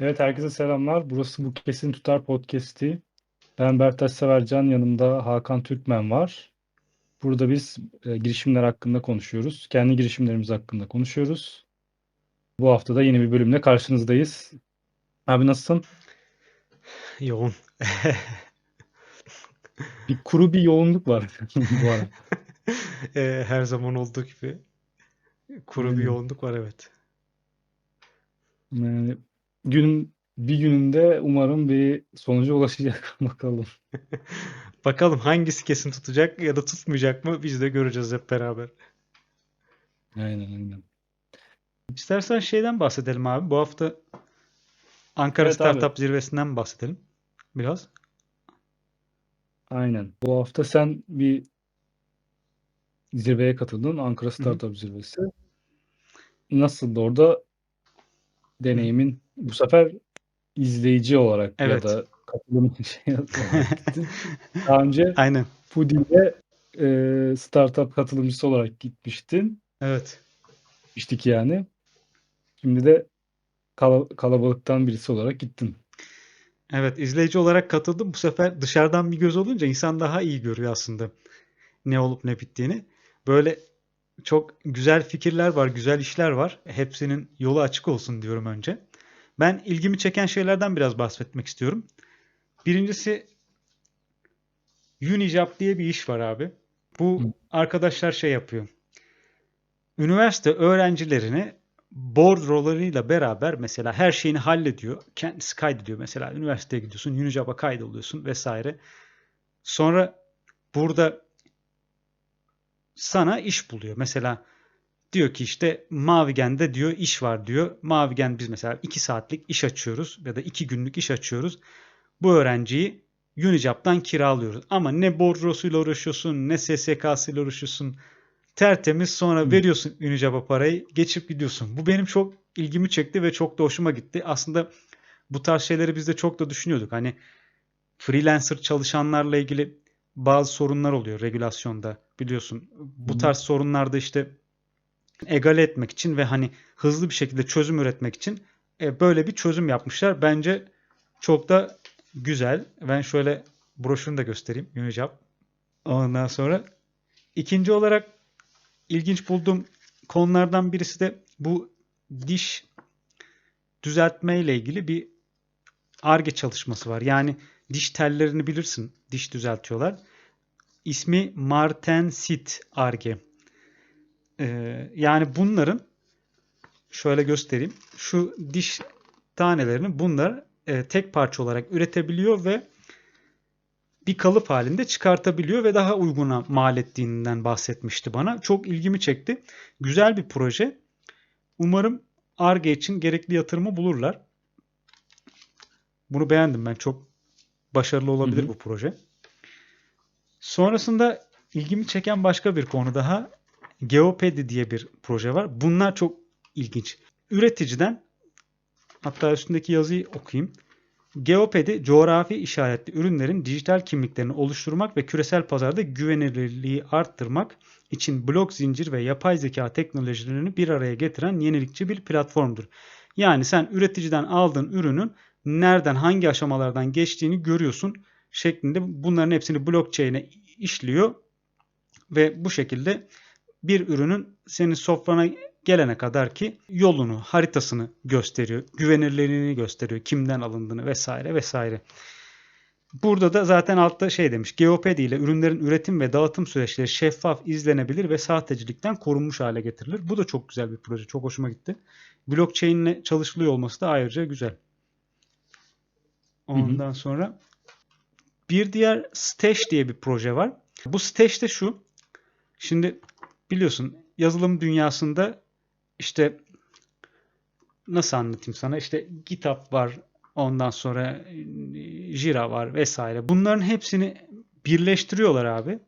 Evet herkese selamlar. Burası Bu Kesin Tutar Podcast'i. Ben Bertaş Severcan, yanımda Hakan Türkmen var. Burada biz e, girişimler hakkında konuşuyoruz. Kendi girişimlerimiz hakkında konuşuyoruz. Bu hafta da yeni bir bölümle karşınızdayız. Abi nasılsın? Yoğun. Bir kuru bir yoğunluk var bu ara. Eee, her zaman olduğu gibi kuru bir yoğunluk var evet. Yani gün bir gününde umarım bir sonuca ulaşacak bakalım. Bakalım hangisi kesin tutacak ya da tutmayacak mı biz de göreceğiz hep beraber. Aynen aynen. İstersen şeyden bahsedelim abi. Bu hafta Ankara Evet abi. Startup Zirvesi'nden bahsedelim biraz. Aynen. Bu hafta sen bir zirveye katıldın. Ankara. Startup Zirvesi. Nasıldı orada deneyimin? Bu sefer izleyici olarak ya Evet. da katılım şey olarak gittin. Daha önce Aynen. Foodie'de e, startup katılımcısı olarak gitmiştin. Evet. Gitmiştik yani. Şimdi de kala- kalabalıktan birisi olarak gittin. Evet, izleyici olarak katıldım. Bu sefer dışarıdan bir göz olunca insan daha iyi görüyor aslında ne olup ne bittiğini. Böyle çok güzel fikirler var, güzel işler var. Hepsinin yolu açık olsun diyorum önce. Ben ilgimi çeken şeylerden biraz bahsetmek istiyorum. Birincisi Unijob diye bir iş var abi. Bu arkadaşlar şey yapıyor. Üniversite öğrencilerini bordrolarıyla beraber mesela her şeyini hallediyor. Kendisi kaydediyor. Mesela üniversiteye gidiyorsun, Unijob'a kaydoluyorsun vesaire. Sonra burada sana iş buluyor. Mesela diyor ki işte Mavigen'de diyor iş var diyor. Mavigen biz mesela 2 saatlik iş açıyoruz ya da 2 günlük iş açıyoruz. Bu öğrenciyi Unijob'dan kiralıyoruz. Ama ne bordrosuyla uğraşıyorsun, ne SSK'sıyla uğraşıyorsun. Tertemiz sonra Hı. veriyorsun Unijob'a parayı, geçip gidiyorsun. Bu benim çok ilgimi çekti ve çok da hoşuma gitti. Aslında bu tarz şeyleri biz de çok da düşünüyorduk. Hani freelancer çalışanlarla ilgili bazı sorunlar oluyor regülasyonda biliyorsun. Bu tarz sorunlarda işte egale etmek için ve hani hızlı bir şekilde çözüm üretmek için e, böyle bir çözüm yapmışlar. Bence çok da güzel. Ben şöyle broşürünü de göstereyim. Unijob. Ondan sonra ikinci olarak ilginç bulduğum konulardan birisi de bu diş düzeltme ile ilgili bir ARGE çalışması var. Yani diş tellerini bilirsin. Diş düzeltiyorlar. İsmi Martensit ARGE. Ee, yani bunların şöyle göstereyim. Şu diş tanelerini bunlar e, tek parça olarak üretebiliyor ve bir kalıp halinde çıkartabiliyor ve daha uyguna mal ettiğinden bahsetmişti bana. Çok ilgimi çekti. Güzel bir proje. Umarım ARGE için gerekli yatırımı bulurlar. Bunu beğendim ben. Çok başarılı Hı olabilir hı. bu proje. Sonrasında ilgimi çeken başka bir konu daha Geopedi diye bir proje var. Bunlar çok ilginç. Üreticiden hatta üstündeki yazıyı okuyayım. Geopedi, coğrafi işaretli ürünlerin dijital kimliklerini oluşturmak ve küresel pazarda güvenilirliği arttırmak için blok zincir ve yapay zeka teknolojilerini bir araya getiren yenilikçi bir platformdur. Yani sen üreticiden aldığın ürünün nereden, hangi aşamalardan geçtiğini görüyorsun şeklinde bunların hepsini blockchain'e işliyor ve bu şekilde bir ürünün senin sofrana gelene kadar ki yolunu, haritasını gösteriyor, güvenilirliğini gösteriyor, kimden alındığını vesaire vesaire. Burada da zaten altta şey demiş. Geopedi ile ürünlerin üretim ve dağıtım süreçleri şeffaf, izlenebilir ve sahtecilikten korunmuş hale getirilir. Bu da çok güzel bir proje. Çok hoşuma gitti. Blockchain ile çalışılıyor olması da ayrıca güzel. Hı hı. Ondan sonra bir diğer Stash diye bir proje var. Bu Stash de şu. Şimdi biliyorsun yazılım dünyasında işte nasıl anlatayım sana? İşte GitHub var, ondan sonra e, Jira var vesaire. Bunların hepsini birleştiriyorlar abi.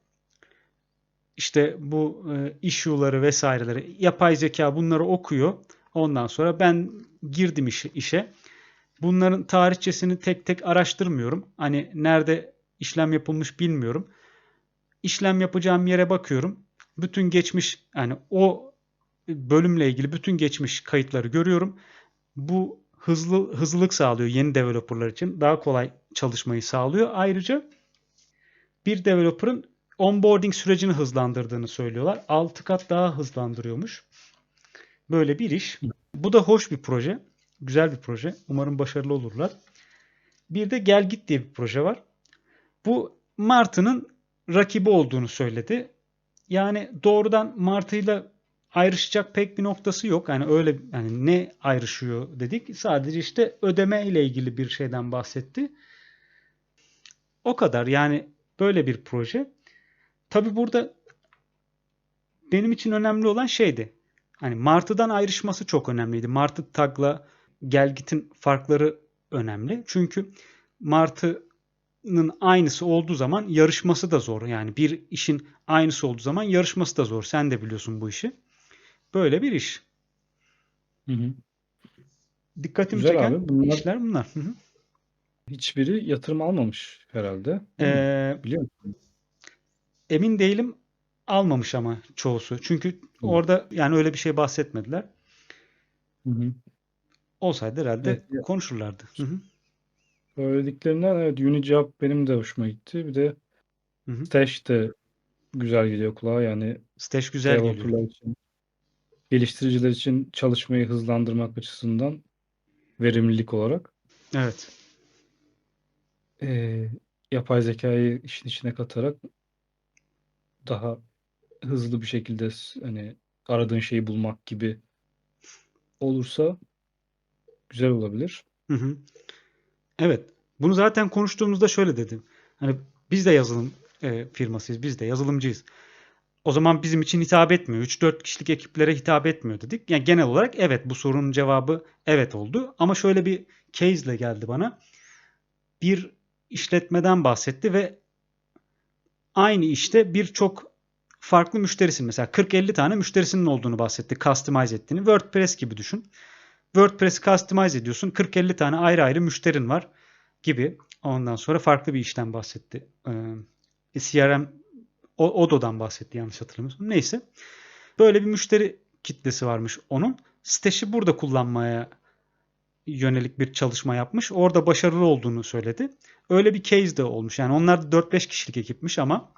İşte bu e, issue'ları vesaireleri yapay zeka bunları okuyor. Ondan sonra ben girdim işe, işe. Bunların tarihçesini tek tek araştırmıyorum. Hani nerede işlem yapılmış bilmiyorum. İşlem yapacağım yere bakıyorum. Bütün geçmiş yani o bölümle ilgili bütün geçmiş kayıtları görüyorum. Bu hızlı hızlılık sağlıyor yeni developerlar için. Daha kolay çalışmayı sağlıyor. Ayrıca bir developer'ın onboarding sürecini hızlandırdığını söylüyorlar. 6 kat daha hızlandırıyormuş. Böyle bir iş. Bu da hoş bir proje. Güzel bir proje. Umarım başarılı olurlar. Bir de Gel Git diye bir proje var. Bu Martı'nın rakibi olduğunu söyledi. Yani doğrudan Martı'yla ayrışacak pek bir noktası yok. Yani öyle yani ne ayrışıyor dedik. Sadece işte ödeme ile ilgili bir şeyden bahsetti. O kadar. Yani böyle bir proje. Tabi burada benim için önemli olan şeydi. Hani Martı'dan ayrışması çok önemliydi. Martı Tag'la Gelgit'in farkları önemli. Çünkü Martı'nın aynısı olduğu zaman yarışması da zor. Yani bir işin aynısı olduğu zaman yarışması da zor. Sen de biliyorsun bu işi. Böyle bir iş. Hı hı. Dikkatimi Güzel çeken abi. Bunlar işler bunlar. Hı hı. hiçbiri yatırım almamış herhalde. Ee, Biliyor musun? emin değilim almamış ama çoğusu. Çünkü Hı. orada yani öyle bir şey bahsetmediler. Hı hı. Olsaydı herhalde Evet, konuşurlardı. Hı hı. Söylediklerinden evet Unicap benim de hoşuma gitti. Bir de Hı hı. Stash de güzel geliyor kulağa. Yani Stash güzel geliyor. için, geliştiriciler için çalışmayı hızlandırmak açısından verimlilik olarak Evet. eee, yapay zekayı işin içine katarak daha hızlı bir şekilde hani aradığın şeyi bulmak gibi olursa güzel olabilir. Hı hı. Evet. Bunu zaten konuştuğumuzda şöyle dedim. Hani biz de yazılım e, firmasıyız. Biz de yazılımcıyız. O zaman bizim için hitap etmiyor. 3-4 kişilik ekiplere hitap etmiyor dedik. Yani genel olarak evet bu sorunun cevabı evet oldu. Ama şöyle bir case ile geldi bana. Bir işletmeden bahsetti ve aynı işte birçok farklı müşterisin mesela 40-50 tane müşterisinin olduğunu bahsetti. Customize ettiğini. WordPress gibi düşün. WordPress'i customize ediyorsun. 40-50 tane ayrı ayrı müşterin var gibi. Ondan sonra farklı bir işten bahsetti. Ee, CRM Odo'dan bahsetti yanlış hatırlamıyorsam. Neyse. Böyle bir müşteri kitlesi varmış onun. Stash'i burada kullanmaya yönelik bir çalışma yapmış. Orada başarılı olduğunu söyledi. Öyle bir case de olmuş. Yani onlar da 4-5 kişilik ekipmiş ama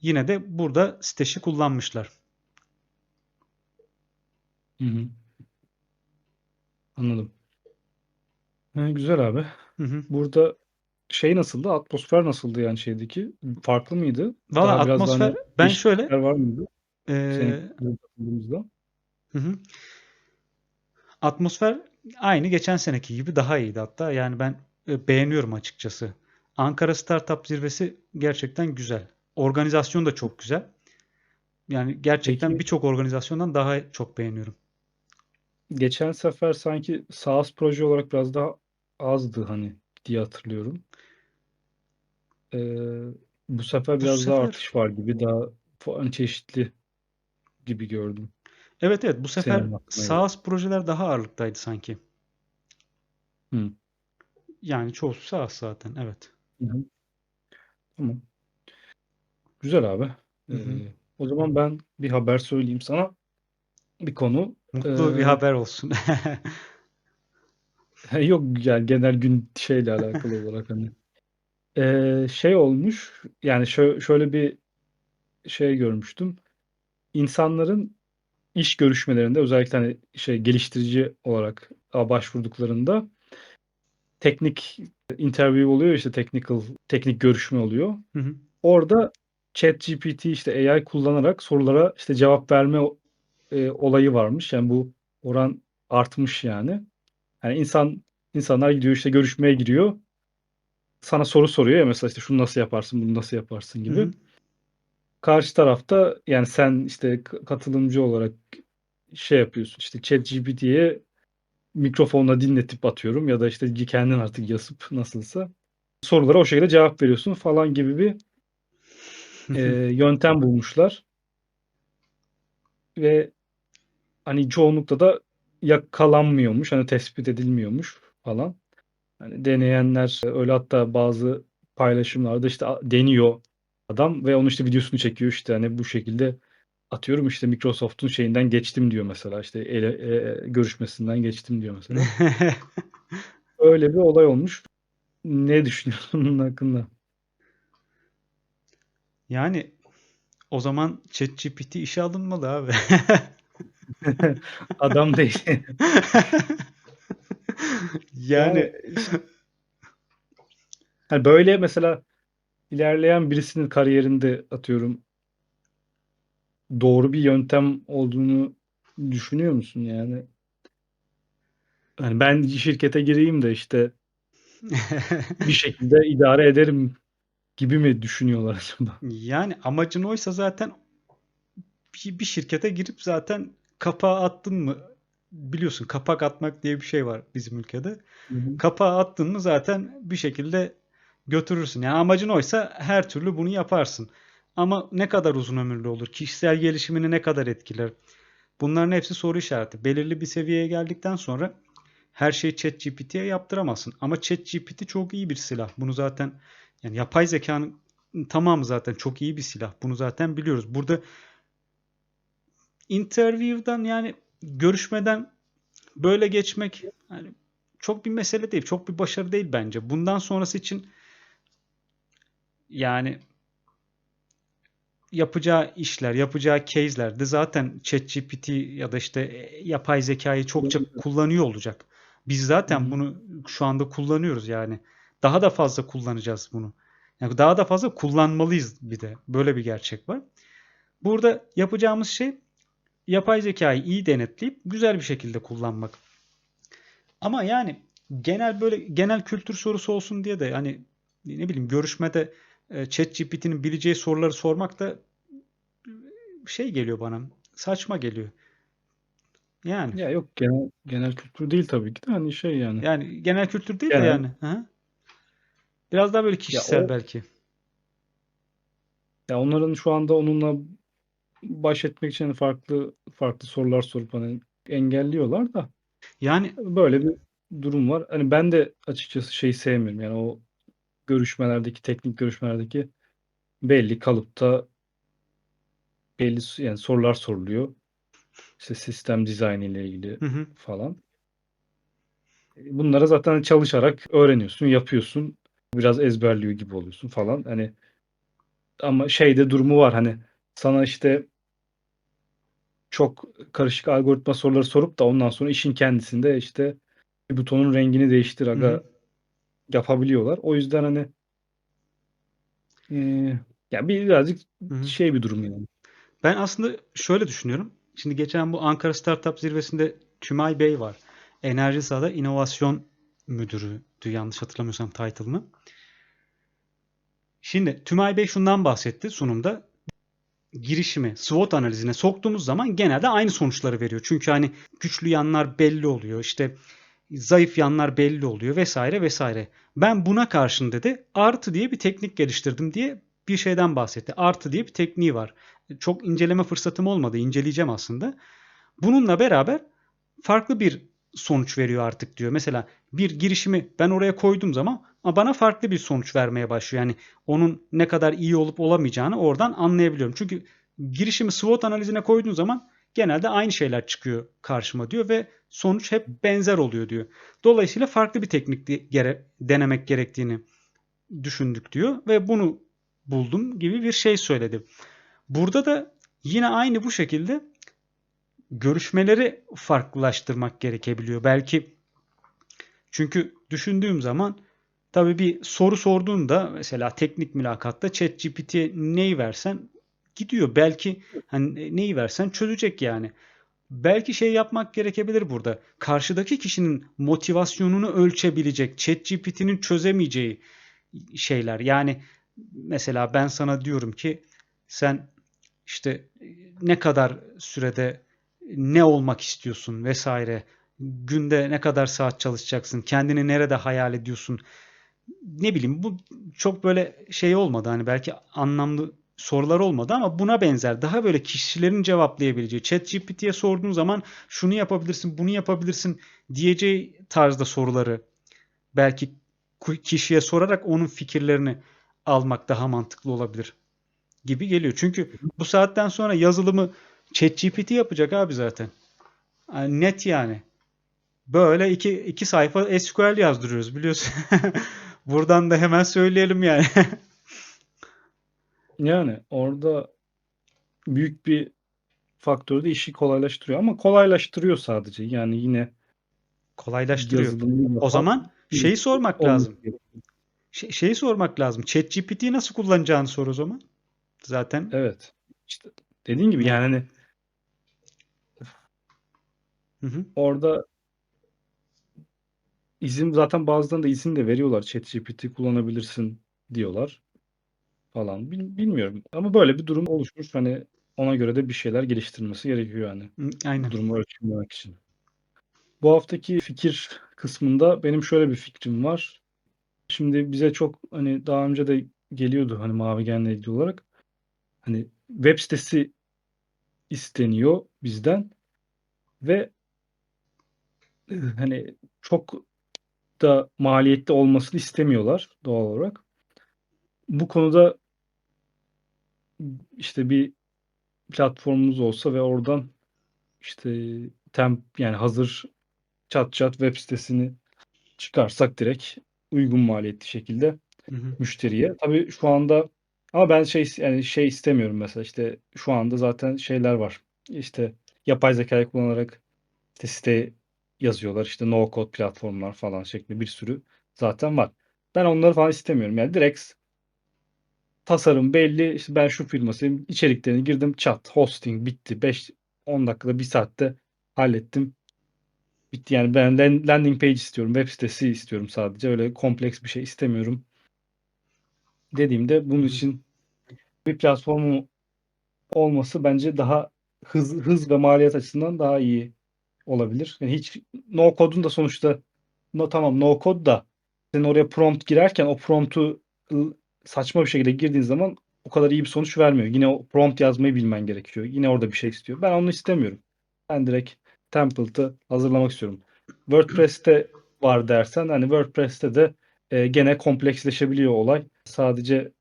yine de burada Stash'i kullanmışlar. Hı hı. Anladım. Ha, güzel abi. Hı hı. Burada şey nasıldı? Atmosfer nasıldı yani şeydeki? Farklı mıydı? Valla Daha biraz daha atmosfer hani ben değişiklikler şöyle var mıydı? ee, Senin katıldığımızda. Hı hı. Atmosfer aynı geçen seneki gibi daha iyiydi hatta. Yani ben e, beğeniyorum açıkçası. Ankara Startup Zirvesi gerçekten güzel. Organizasyon da çok güzel. Yani gerçekten Peki birçok organizasyondan daha çok beğeniyorum. Geçen sefer sanki SaaS proje olarak biraz daha azdı hani diye hatırlıyorum. Ee, bu sefer Bu biraz daha sefer artış var gibi daha fa- hani çeşitli gibi gördüm evet evet bu sefer. SaaS projeler daha ağırlıktaydı sanki. Hı. Yani çoğusu SaaS zaten evet. Hı hı. Tamam. Güzel abi. Hı hı. Ee, o zaman ben bir haber söyleyeyim sana. Bir konu. Mutlu bir Ee, haber olsun. yok yani genel gün şeyle alakalı olarak hani. Ee, şey olmuş yani şö- şöyle bir şey görmüştüm. İnsanların iş görüşmelerinde özellikle hani şey geliştirici olarak başvurduklarında teknik interview oluyor işte technical teknik görüşme oluyor. Hı hı. Orada ChatGPT işte AI kullanarak sorulara işte cevap verme e, olayı varmış. Yani bu oran artmış yani. Yani insan insanlar gidiyor işte görüşmeye giriyor. Sana soru soruyor ya mesela işte şunu nasıl yaparsın, bunu nasıl yaparsın Hı gibi. hı. Karşı tarafta yani sen işte katılımcı olarak şey yapıyorsun işte ChatGPT'ye mikrofonla dinletip atıyorum ya da işte kendin artık yazıp nasılsa sorulara o şekilde cevap veriyorsun falan gibi bir e, yöntem bulmuşlar ve hani çoğunlukla da yakalanmıyormuş hani tespit edilmiyormuş falan. Hani deneyenler öyle hatta bazı paylaşımlarda işte deniyor adam ve onun işte videosunu çekiyor işte hani bu şekilde atıyorum işte Microsoft'un şeyinden geçtim diyor mesela işte ele, e, görüşmesinden geçtim diyor mesela. Öyle bir olay olmuş. Ne düşünüyorsun bunun hakkında? Yani o zaman ChatGPT işe alınmalı abi. Adam değil. yani hani böyle mesela ilerleyen birisinin kariyerinde atıyorum doğru bir yöntem olduğunu düşünüyor musun yani? Hani ben şirkete gireyim de işte bir şekilde idare ederim gibi mi düşünüyorlar acaba? yani amacın oysa zaten bir, bir şirkete girip zaten kapağı attın mı biliyorsun kapak atmak diye bir şey var bizim ülkede. Hı hı. Kapağı attın mı zaten bir şekilde götürürsün. Yani amacın oysa her türlü bunu yaparsın. Ama ne kadar uzun ömürlü olur? Kişisel gelişimini ne kadar etkiler? Bunların hepsi soru işareti. Belirli bir seviyeye geldikten sonra her şeyi ChatGPT'ye yaptıramazsın. Ama ChatGPT çok iyi bir silah. Bunu zaten yani yapay zekanın tamamı zaten çok iyi bir silah. Bunu zaten biliyoruz. Burada interview'dan yani görüşmeden böyle geçmek yani çok bir mesele değil. Çok bir başarı değil bence. Bundan sonrası için yani yapacağı işler, yapacağı case'ler de zaten ChatGPT ya da işte e, yapay zekayı çokça kullanıyor olacak. Biz zaten bunu şu anda kullanıyoruz yani. Daha da fazla kullanacağız bunu. Yani daha da fazla kullanmalıyız bir de. Böyle bir gerçek var. Burada yapacağımız şey yapay zekayı iyi denetleyip güzel bir şekilde kullanmak. Ama yani genel böyle genel kültür sorusu olsun diye de hani ne bileyim görüşmede e, ChatGPT'nin bileceği soruları sormak da şey geliyor bana. Saçma geliyor. Yani Ya yok genel genel kültür değil tabii ki de hani şey yani. yani genel kültür değil de Genel. yani. Hı. Biraz daha böyle Ya kişisel o belki. ya onların şu anda onunla baş etmek için hani farklı farklı sorular sorup hani engelliyorlar da Yani böyle bir durum var. Hani ben de açıkçası şeyi sevmiyorum. Yani o görüşmelerdeki teknik görüşmelerdeki belli kalıpta belli yani sorular soruluyor. İşte sistem dizaynı ile ilgili hı hı. falan. Bunlara zaten çalışarak öğreniyorsun, yapıyorsun. Biraz ezberliyor gibi oluyorsun falan. Hani ama şeyde durumu var hani sana işte çok karışık algoritma soruları sorup da ondan sonra işin kendisinde işte bir butonun rengini değiştir aga hı. yapabiliyorlar. O yüzden hani eee ya bir birazcık Hı hı. şey bir durum yani. Ben aslında şöyle düşünüyorum. Şimdi geçen bu Ankara Startup Zirvesi'nde Tümay Bey var. Enerji Sahada İnovasyon Müdürü'ydü yanlış hatırlamıyorsam title'ını. Şimdi Tümay Bey şundan bahsetti sunumda. Girişimi SWOT analizine soktuğumuz zaman genelde aynı sonuçları veriyor. Çünkü hani güçlü yanlar belli oluyor. İşte zayıf yanlar belli oluyor vesaire vesaire. Ben buna karşın dedi artı diye bir teknik geliştirdim diye bir şeyden bahsetti. Artı diye bir tekniği var. Çok inceleme fırsatım olmadı. İnceleyeceğim aslında. Bununla beraber farklı bir sonuç veriyor artık diyor. Mesela bir girişimi ben oraya koyduğum zaman bana farklı bir sonuç vermeye başlıyor. Yani onun ne kadar iyi olup olamayacağını oradan anlayabiliyorum. Çünkü girişimi SWOT analizine koyduğun zaman genelde aynı şeyler çıkıyor karşıma diyor ve sonuç hep benzer oluyor diyor. Dolayısıyla farklı bir teknik gere denemek gerektiğini düşündük diyor ve bunu buldum gibi bir şey söyledi. Burada da yine aynı bu şekilde görüşmeleri farklılaştırmak gerekebiliyor. Belki çünkü düşündüğüm zaman tabii bir soru sorduğunda mesela teknik mülakatta ChatGPT'ye neyi versen gidiyor. Belki hani neyi versen çözecek yani. Belki şey yapmak gerekebilir burada. Karşıdaki kişinin motivasyonunu ölçebilecek, ChatGPT'nin çözemeyeceği şeyler. Yani mesela ben sana diyorum ki sen işte ne kadar sürede ne olmak istiyorsun vesaire. Günde ne kadar saat çalışacaksın? Kendini nerede hayal ediyorsun? Ne bileyim bu çok böyle şey olmadı. Hani belki anlamlı sorular olmadı ama buna benzer daha böyle kişilerin cevaplayabileceği ChatGPT'ye sorduğun zaman şunu yapabilirsin, bunu yapabilirsin diyeceği tarzda soruları belki kişiye sorarak onun fikirlerini almak daha mantıklı olabilir. gibi geliyor. Çünkü bu saatten sonra yazılımı ChatGPT yapacak abi zaten. Yani net yani. Böyle iki, iki sayfa SQL yazdırıyoruz biliyorsun. Buradan da hemen söyleyelim yani. Yani orada büyük bir faktör de işi kolaylaştırıyor ama kolaylaştırıyor sadece. Yani yine Kolaylaştırıyor. yazılımı O zaman şeyi sormak lazım. Şey- şeyi sormak lazım. ChatGPT'yi nasıl kullanacağını sor o zaman. Zaten Evet. İşte dediğin gibi yani hani Hı hı. orada izin zaten bazılarında izin de veriyorlar. ChatGPT kullanabilirsin diyorlar falan. Bil- bilmiyorum. Ama böyle bir durum oluşmuş. Hani ona göre de bir şeyler geliştirmesi gerekiyor yani. Hı, Aynen. Durumu ölçümlemek için. Bu haftaki fikir kısmında benim şöyle bir fikrim var. Şimdi bize çok hani daha önce de geliyordu hani mavi genle ilgili olarak. Hani web sitesi isteniyor bizden ve hani çok da maliyetli olmasını istemiyorlar doğal olarak. Bu konuda işte bir platformumuz olsa ve oradan işte temp yani hazır çat çat web sitesini çıkarsak direkt uygun maliyetli şekilde Hı hı. müşteriye. Tabii şu anda ama ben şey yani şey istemiyorum mesela işte şu anda zaten şeyler var. İşte yapay zekayı kullanarak işte site yazıyorlar. İşte no code platformlar falan şeklinde bir sürü zaten var. Ben onları falan istemiyorum. Yani direkt tasarım belli. İşte ben şu firmasıyım. İçeriklerini girdim. Chat, hosting bitti. 5 10 dakikada 1 saatte hallettim. Bitti yani ben lan- landing page istiyorum. Web sitesi istiyorum sadece. Öyle kompleks bir şey istemiyorum. Dediğimde bunun için bir platformun olması bence daha hız hız ve maliyet açısından daha iyi olabilir. Yani hiç no code'un da sonuçta no tamam no code da sen oraya prompt girerken o prompt'u saçma bir şekilde girdiğin zaman o kadar iyi bir sonuç vermiyor. Yine o prompt yazmayı bilmen gerekiyor. Yine orada bir şey istiyor. Ben onu istemiyorum. Ben direkt template'ı hazırlamak istiyorum. WordPress'te var dersen hani WordPress'te de e, gene kompleksleşebiliyor olay. Sadece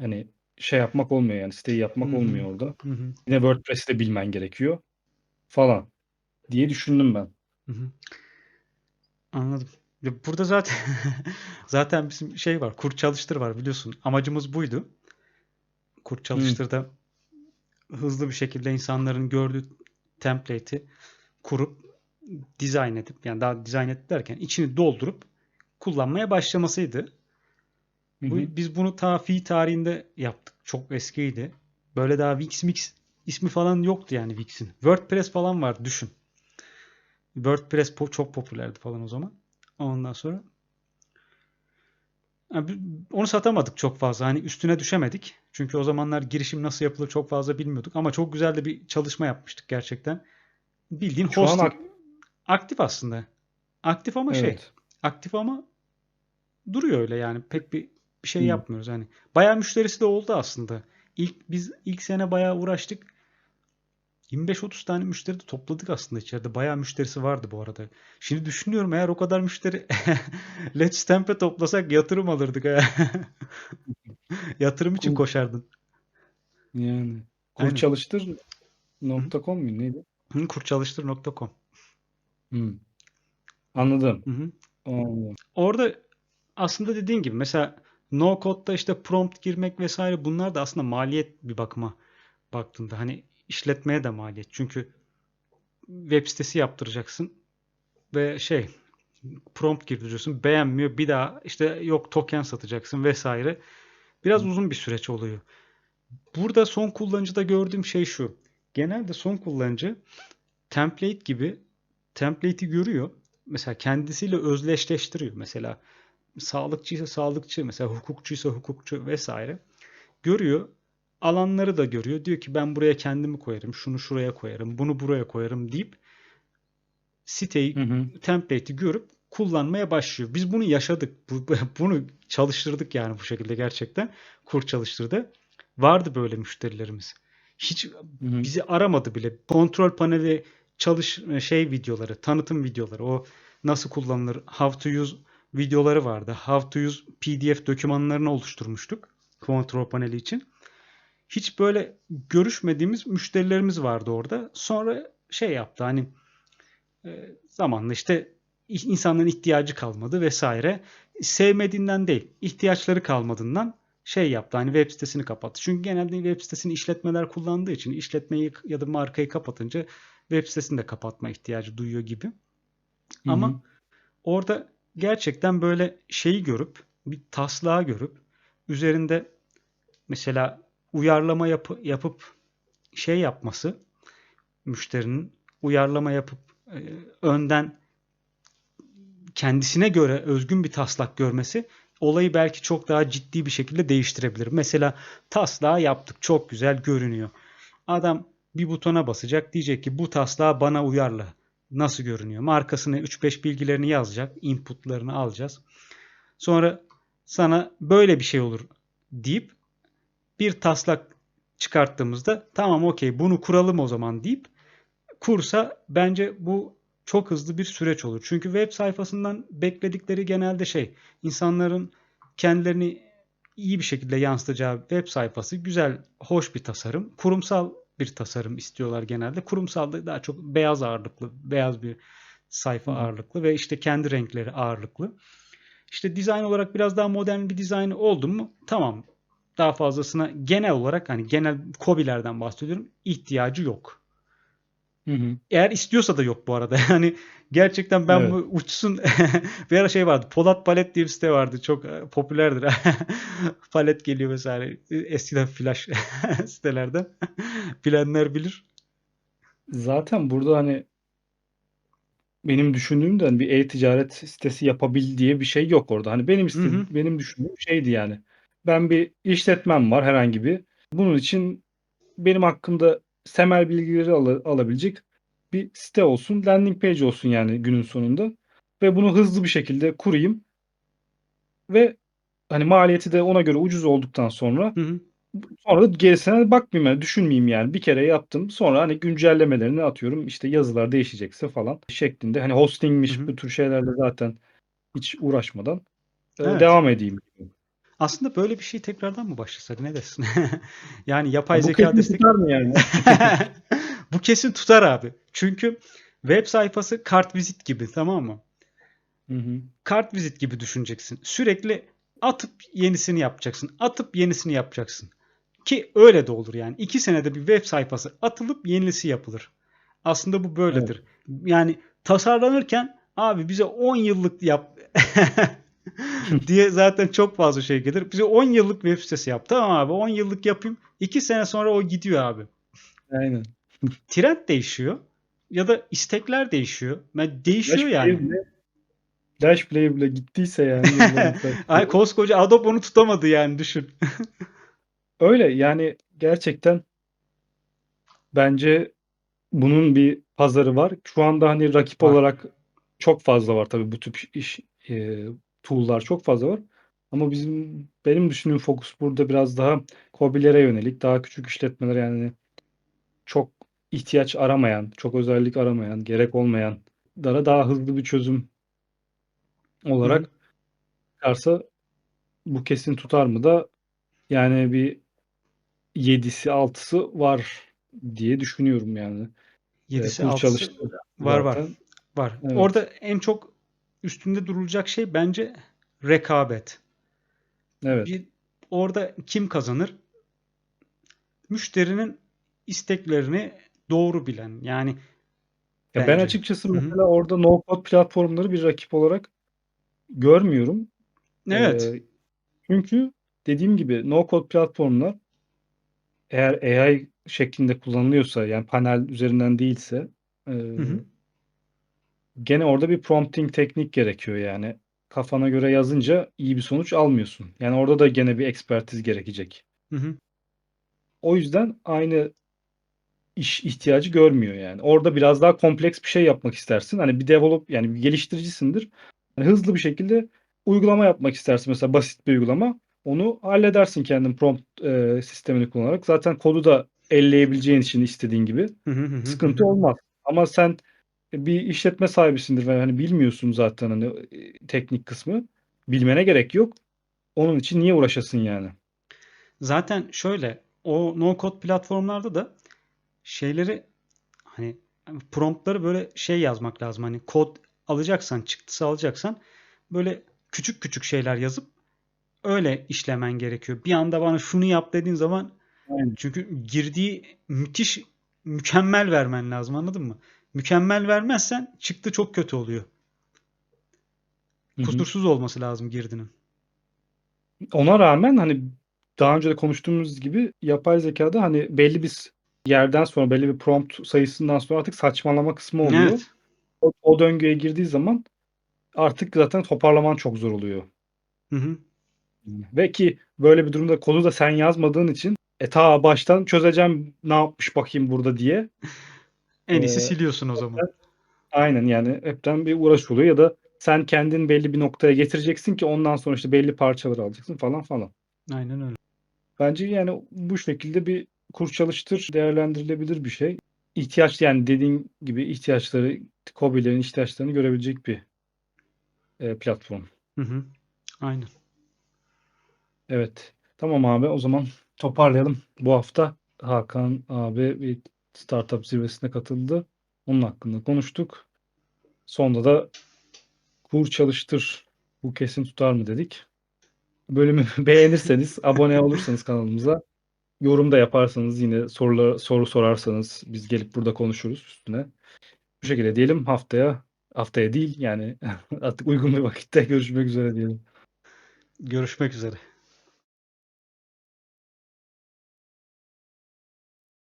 hani şey yapmak olmuyor yani siteyi yapmak olmuyor orada. Yine WordPress'i de bilmen gerekiyor falan diye düşündüm ben. Hı hı. Anladım. Ya burada zaten zaten bizim şey var. Kurt çalıştır var biliyorsun. Amacımız buydu. Kurt Hı. çalıştırda hızlı bir şekilde insanların gördüğü template'i kurup dizayn edip yani daha dizayn edip derken içini doldurup kullanmaya başlamasıydı. Hı hı. Bu, biz bunu ta fi tarihinde yaptık. Çok eskiydi. Böyle daha Wix Mix ismi falan yoktu yani Wix'in. WordPress falan var düşün. WordPress po- çok popülerdi falan o zaman. Ondan sonra yani onu satamadık çok fazla. Hani üstüne düşemedik. Çünkü o zamanlar girişim nasıl yapılır çok fazla bilmiyorduk. Ama çok güzel de bir çalışma yapmıştık gerçekten. Bildiğin Şu hosting ak- aktif aslında. Aktif ama şey. evet. Aktif ama duruyor öyle yani. Pek bir bir şey Hı. yapmıyoruz hani. Bayağı müşterisi de oldu aslında. İlk biz ilk sene bayağı uğraştık. 25-30 tane müşteri de topladık aslında içeride. Bayağı müşterisi vardı bu arada. Şimdi düşünüyorum eğer o kadar müşteri Let's Tempe toplasak yatırım alırdık ha. Yatırım için Kur, koşardın. yani Aynen. çalıştır Hı. nokta com mu neydi? Hı, kurtçalıştır.com. Hı. Anladım. Hı hı. Anladım. Orada aslında dediğin gibi mesela no code'da işte prompt girmek vesaire bunlar da aslında maliyet bir bakıma baktığında hani işletmeye de maliyet. Çünkü web sitesi yaptıracaksın ve şey prompt girdiriyorsun beğenmiyor bir daha işte yok token satacaksın vesaire. Biraz uzun bir süreç oluyor. Burada son kullanıcıda gördüğüm şey şu. Genelde son kullanıcı template gibi template'i görüyor. Mesela kendisiyle özdeşleştiriyor. Mesela sağlıkçıysa sağlıkçı, mesela hukukçuysa hukukçu vesaire. Görüyor. Alanları da görüyor. Diyor ki ben buraya kendimi koyarım, şunu şuraya koyarım, bunu buraya koyarım deyip siteyi, Hı hı. template'i görüp kullanmaya başlıyor. Biz bunu yaşadık. Bu- Bunu çalıştırdık yani bu şekilde gerçekten. Kur çalıştırdı. Vardı böyle müşterilerimiz. Hiç Hı hı. bizi aramadı bile. Kontrol paneli çalış şey videoları, tanıtım videoları, o nasıl kullanılır, how to use videoları vardı. How to use PDF dokümanlarını oluşturmuştuk kontrol paneli için. Hiç böyle görüşmediğimiz müşterilerimiz vardı orada. Sonra şey yaptı hani e, zamanla işte insanların ihtiyacı kalmadı vesaire. Sevmediğinden değil, ihtiyaçları kalmadığından şey yaptı. Hani web sitesini kapattı. Çünkü genelde web sitesini işletmeler kullandığı için işletmeyi ya da markayı kapatınca web sitesini de kapatma ihtiyacı duyuyor gibi. Hı Ama orada gerçekten böyle şeyi görüp bir taslağı görüp üzerinde mesela uyarlama yapı, yapıp şey yapması müşterinin uyarlama yapıp e, önden kendisine göre özgün bir taslak görmesi olayı belki çok daha ciddi bir şekilde değiştirebilir. Mesela taslağı yaptık. Çok güzel görünüyor. Adam bir butona basacak. Diyecek ki bu taslağı bana uyarla. Nasıl görünüyor? Markasını 3-5 bilgilerini yazacak. Inputlarını alacağız. Sonra sana böyle bir şey olur deyip bir taslak çıkarttığımızda tamam okey bunu kuralım o zaman deyip kursa bence bu çok hızlı bir süreç olur. Çünkü web sayfasından bekledikleri genelde şey insanların kendilerini iyi bir şekilde yansıtacağı web sayfası güzel, hoş bir tasarım. Kurumsal bir tasarım istiyorlar genelde. Kurumsalda daha çok beyaz ağırlıklı, beyaz bir sayfa hı. ağırlıklı ve işte kendi renkleri ağırlıklı. İşte dizayn olarak biraz daha modern bir dizayn oldu mu tamam. Daha fazlasına genel olarak hani genel kobilerden bahsediyorum. ihtiyacı yok. Hı hı. Eğer istiyorsa da yok bu arada. Yani gerçekten ben Evet. bu uçsun bir ara şey vardı. Polat Palet diye bir site vardı. Çok e, popülerdir. Palet geliyor vesaire. Eskiden flash sitelerden. Bilenler bilir. Zaten burada hani benim düşündüğümde hani bir e-ticaret sitesi yapabil diye bir şey yok orada. Hani benim Hı istediğim, hı. benim düşündüğüm şeydi yani. Ben bir işletmem var herhangi bir. Bunun için benim hakkımda temel bilgileri ala- alabilecek bir site olsun, landing page olsun yani günün sonunda. Ve bunu hızlı bir şekilde kurayım ve hani maliyeti de ona göre ucuz olduktan sonra Hı hı. sonra gerisine bakmayayım yani düşünmeyeyim yani. Bir kere yaptım. Sonra hani güncellemelerini atıyorum. işte yazılar değişecekse falan şeklinde. Hani hostingmiş hı. bu tür şeylerle zaten hiç uğraşmadan e, Evet. devam edeyim. Aslında böyle bir şey tekrardan mı başlasak ne dersin? Yani yapay Ya bu zeka destek tutar mı yani? Bu kesin tutar abi. Çünkü web sayfası kart vizit gibi tamam mı? Hı hı. Kart vizit gibi düşüneceksin. Sürekli atıp yenisini yapacaksın. Atıp yenisini yapacaksın. Ki öyle de olur yani. İki senede bir web sayfası atılıp yenisi yapılır. Aslında bu Evet. böyledir. Yani tasarlanırken abi bize 10 yıllık yap diye zaten çok fazla şey gelir. Bize 10 yıllık web sitesi yap. Tamam abi 10 yıllık yapayım. 2 sene sonra o gidiyor abi. Aynen. Trend değişiyor. Ya da istekler değişiyor. Yani Flash değişiyor Player yani. bile, Flash Player bile gittiyse yani Flash Ay Player. koskoca Adobe onu tutamadı yani düşün. Öyle yani gerçekten bence bunun bir pazarı var. Şu anda hani rakip Var. olarak çok fazla var tabii bu tip iş e, tool'lar çok fazla var. Ama bizim benim düşündüğüm fokus burada biraz daha KOBİ'lere yönelik, daha küçük işletmeler yani çok ihtiyaç aramayan, çok özellik aramayan, gerek olmayanlara daha hızlı bir çözüm Hı hı. olarak çıkarsa bu kesin tutar mı da yani bir 7'si 6'sı var diye düşünüyorum yani. E, 7'si full 6'sı çalıştı var var. Var. Evet. Orada en çok üstünde durulacak şey bence rekabet. Evet. Bir, orada kim kazanır? Müşterinin isteklerini doğru bilen. Yani Ya ben açıkçası Hı hı. mesela orada no code platformları bir rakip olarak görmüyorum. Evet. Ee, çünkü dediğim gibi no code platformlar eğer AI şeklinde kullanılıyorsa yani panel üzerinden değilse e, Hı hı. Gene orada bir prompting teknik gerekiyor yani. Kafana göre yazınca iyi bir sonuç almıyorsun. Yani orada da gene bir ekspertiz gerekecek. Hı hı. O yüzden aynı iş ihtiyacı görmüyor yani. Orada biraz daha kompleks bir şey yapmak istersin. Hani bir develop yani bir geliştiricisindir. Hani hızlı bir şekilde uygulama yapmak istersin. Mesela basit bir uygulama. Onu halledersin kendin prompt e, sistemini kullanarak. Zaten kodu da elleyebileceğin için istediğin gibi Hı hı hı sıkıntı olmaz. Ama sen bir işletme sahibisindir ve hani bilmiyorsun zaten hani e, teknik kısmı. Bilmene gerek yok. Onun için niye uğraşasın yani? Zaten şöyle o no code platformlarda da şeyleri hani promptları böyle şey yazmak lazım. Hani kod alacaksan, çıktısı alacaksan böyle küçük küçük şeyler yazıp öyle işlemen gerekiyor. Bir anda bana şunu yap dediğin zaman Aynen. çünkü girdiği müthiş mükemmel vermen lazım anladın mı? Mükemmel vermezsen çıktı çok kötü oluyor. Kusursuz olması lazım girdinin. Ona rağmen hani daha önce de konuştuğumuz gibi yapay zekada hani belli bir yerden sonra belli bir prompt sayısından sonra artık saçmalama kısmı oluyor. Evet. O, o döngüye girdiği zaman artık zaten toparlaman çok zor oluyor. Hı hı. Ve ki böyle bir durumda kodu da sen yazmadığın için e ta baştan çözeceğim ne yapmış bakayım burada diye. En iyisi Ee, siliyorsun o zaman. Aynen yani hepten bir uğraş oluyor ya da sen kendin belli bir noktaya getireceksin ki ondan sonra işte belli parçaları alacaksın falan falan. Aynen öyle. Bence yani bu şekilde bir kur çalıştır değerlendirilebilir bir şey. İhtiyaç yani dediğin gibi ihtiyaçları, KOBİ'lerin ihtiyaçlarını görebilecek bir e, platform. Hı hı. Aynen. Evet. Tamam abi o zaman toparlayalım. Bu hafta Hakan abi bir startup zirvesine katıldı. Onun hakkında konuştuk. Sonunda da kur çalıştır bu kesin tutar mı dedik. Bölümü beğenirseniz, abone olursanız kanalımıza, yorum da yaparsanız yine sorular, soru sorarsanız biz gelip burada konuşuruz üstüne. Bu şekilde diyelim haftaya, haftaya değil yani artık uygun bir vakitte görüşmek üzere diyelim. Görüşmek üzere.